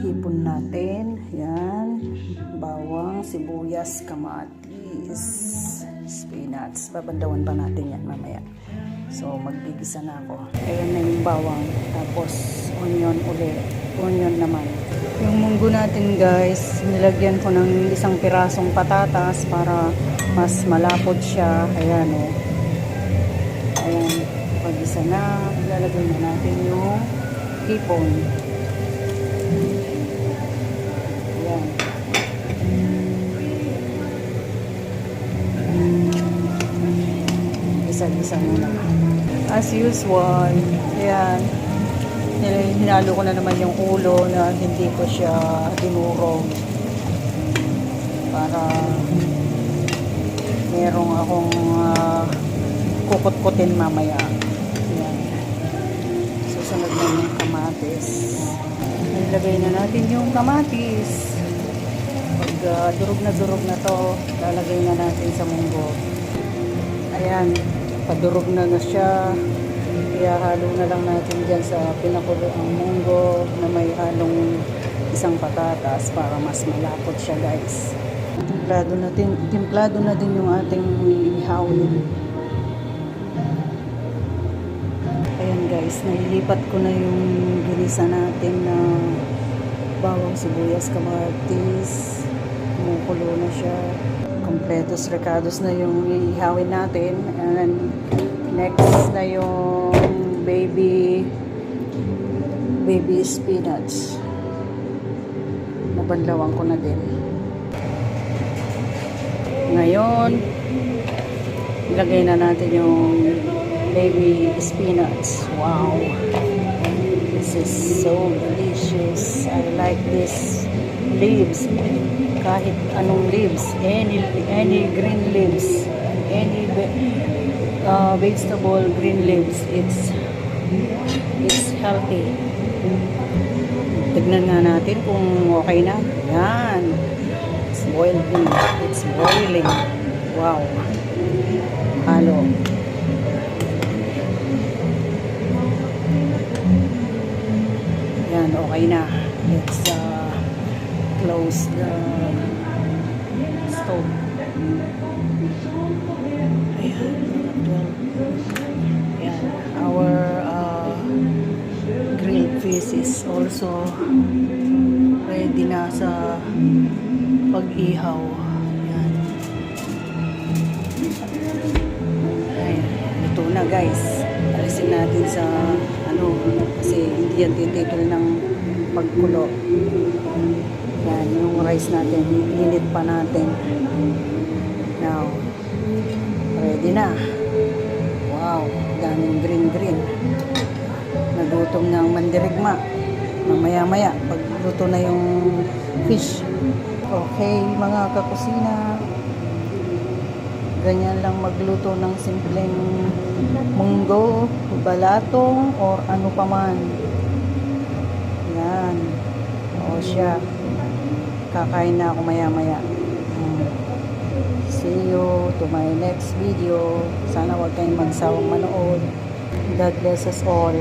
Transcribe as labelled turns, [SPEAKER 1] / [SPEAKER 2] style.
[SPEAKER 1] hipon natin. Yan. Bawang, sibuyas, kamatis, spinach. Babandawan pa natin yan mamaya. So, maggigisa na ako. Ayan na yung bawang. Tapos, onion ulit. Onion naman. Yung munggo natin guys, nilagyan ko ng isang pirasong patatas para mas malapot siya. Ayan o. Oh. Ayan. Pag isa na, ilalagay na natin yung hipon. Isa-isa muna. As usual, ayan. Hinalo ko na naman yung ulo na hindi ko siya dinurog para merong akong uh, kukut-kutin mamaya. Susunod na yung kamatis. Nilagay na natin yung kamatis. Pag uh, durog na durog na to, lalagay na natin sa munggo. Ayan, padurog na na siya. Kaya halo na lang natin dyan sa pinakulo ang munggo na may halong isang patatas para mas malapot siya guys. Timplado na din, timplado na din yung ating ihawin. Guys, nailipat ko na yung ginisa natin na bawang sibuyas kamatis. Kumukulo na siya. Kompletos recados na yung ihawin natin. And next na yung baby baby spinach. Nabanlawan ko na din. Ngayon, ilagay na natin yung baby spinach. Wow! This is so delicious. I like this leaves. Kahit anong leaves. Any, any green leaves. Any uh, vegetable green leaves. It's it's healthy. Tignan nga natin kung okay na. Yan. It's boiling. It's boiling. Wow. Halo. Yan, okay na. Let's uh, close the stove. Ayan. Ayan. Our uh, grilled fish is also ready na sa pag-ihaw. Ayan. Ayan. Ito na guys. Alisin natin sa ano kasi hindi yan titigil ng pagkulo. Yan, yung rice natin, init pa natin. Now, ready na. Wow, daming green-green. Nagutom ng mandirigma. Mamaya-maya, pagluto na yung fish. Okay, mga kakusina. Ganyan lang magluto ng simpleng munggo, balatong, or ano pa man. Yan. O siya. Kakain na ako maya-maya. Mm. See you to my next video. Sana huwag kayong magsawang manood. God bless us all.